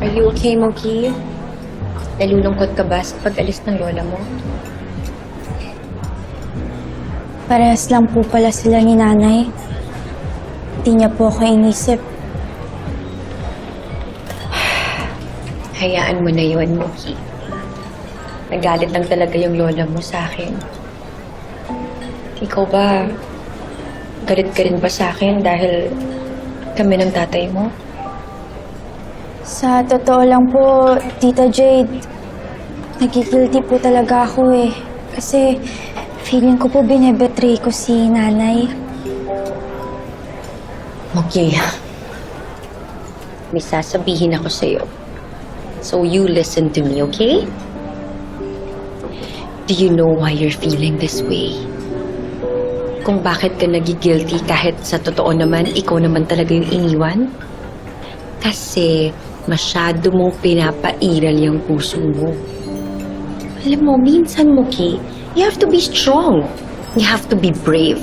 Are you okay, Moki? Nalulungkot ka ba sa pag-alis ng lola mo? Parehas lang po pala sila ni nanay. Di niya po ako inisip. Hayaan mo na yon, Moki. Nagalit lang talaga yung lola mo sa akin. Ikaw ba, galit ka rin ba sa akin dahil kami ng tatay mo? Sa totoo lang po, Tita Jade, nagigilty po talaga ako eh. Kasi feeling ko po binebetray ko si nanay. Moki, may sasabihin ako sa'yo. So you listen to me, okay? Do you know why you're feeling this way? Kung bakit ka nagigilty kahit sa totoo naman, ikaw naman talaga yung iniwan? Kasi masyado mong pinapairal yung puso mo. Alam mo, minsan, Moki, you have to be strong. You have to be brave.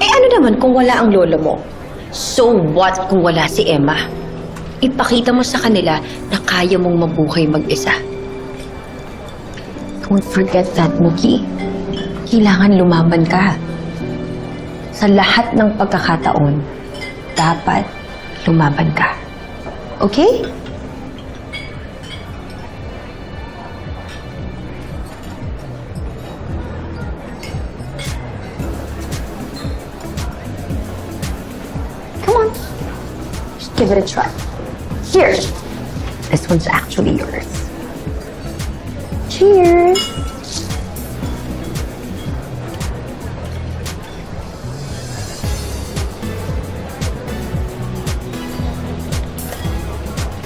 Eh ano naman kung wala ang lola mo? So what kung wala si Emma? Ipakita mo sa kanila na kaya mong mabuhay mag-isa. Don't forget that, Muki. Kailangan lumaban ka. Sa lahat ng pagkakataon, dapat lumaban ka. Okay? Give it a try. Here. This one's actually yours. Cheers.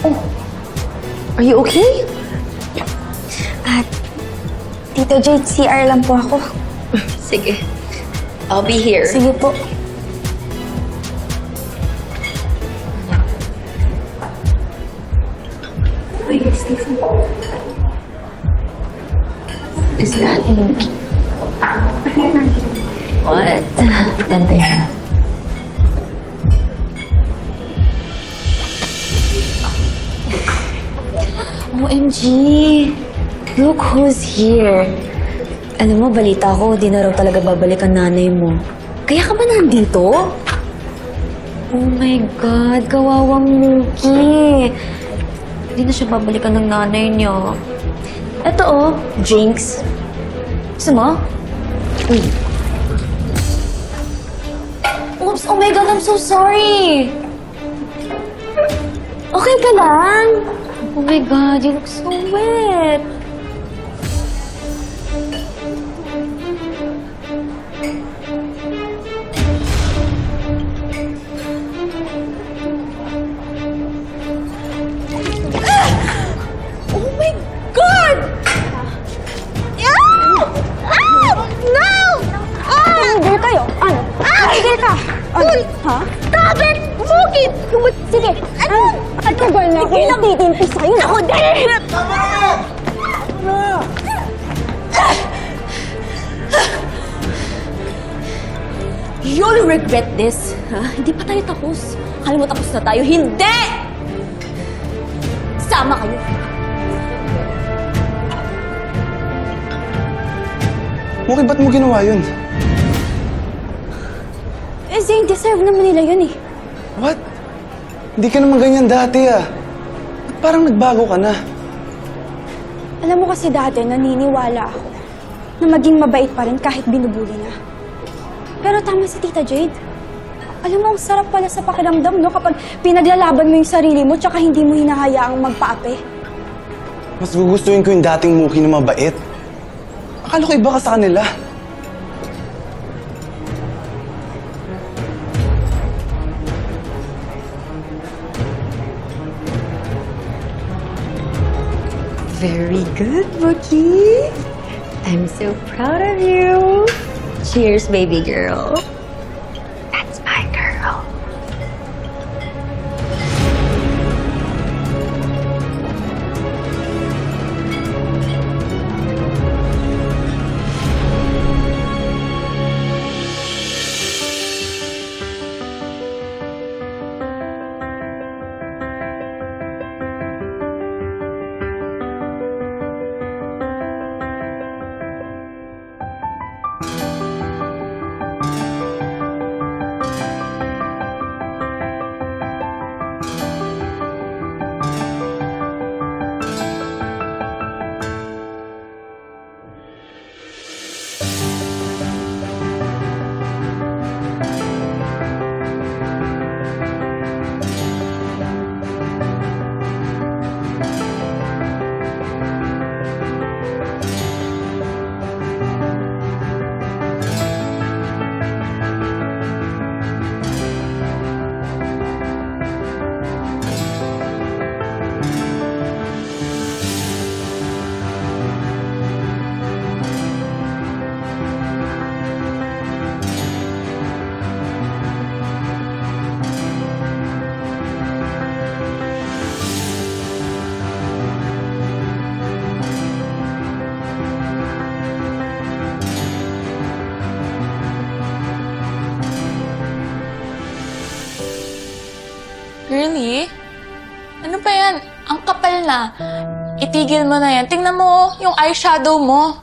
Oh, are you okay? At Tita Jade, CR lang po ako. Sige. I'll be here. Sige po. Is that What? Ganda yan. OMG! Look who's here. Alam mo, balita ko, di na raw talaga babalik ang nanay mo. Kaya ka ba nandito? Oh my God, kawawang Mookie. Hindi na siya babalikan ng nanay niya. Ito oh, drinks. Gusto mo? Uy. Oops, oh my God, I'm so sorry. Okay ka lang? Oh my God, you look so wet. Bukit! Sige. Ano? Ano ba na? Sige lang. Titimpi sa'yo. Ako din! You'll regret this. Ha? Hindi pa tayo tapos. Akala mo tapos na tayo. Hindi! Sama kayo. Muki, ba't mo ginawa yun? Eh, Zane, deserve naman nila yun eh. What? Hindi ka naman ganyan dati ah. Ba't parang nagbago ka na? Alam mo kasi dati, naniniwala ako na maging mabait pa rin kahit binubuli na. Pero tama si Tita Jade. Alam mo, ang sarap pala sa pakiramdam, no? Kapag pinaglalaban mo yung sarili mo tsaka hindi mo hinahayaang magpaape. Mas gugustuhin ko yung dating Muki na mabait. Akala ko iba ka sa kanila. Very good, Mookie. I'm so proud of you. Cheers, baby girl. Really? Ano ba yan? Ang kapal na. Itigil mo na yan. Tingnan mo yung eyeshadow mo.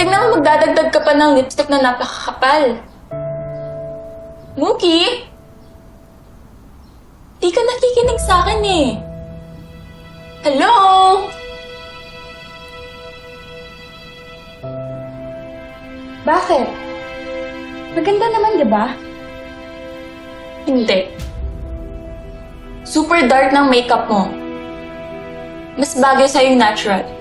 Tingnan mo magdadagdag ka pa ng lipstick na napakakapal. Mookie? Di ka nakikinig sa akin eh. Hello? Bakit? Maganda naman, di ba? Hindi. Super dark ng makeup mo. Mas bagay sa'yo yung natural.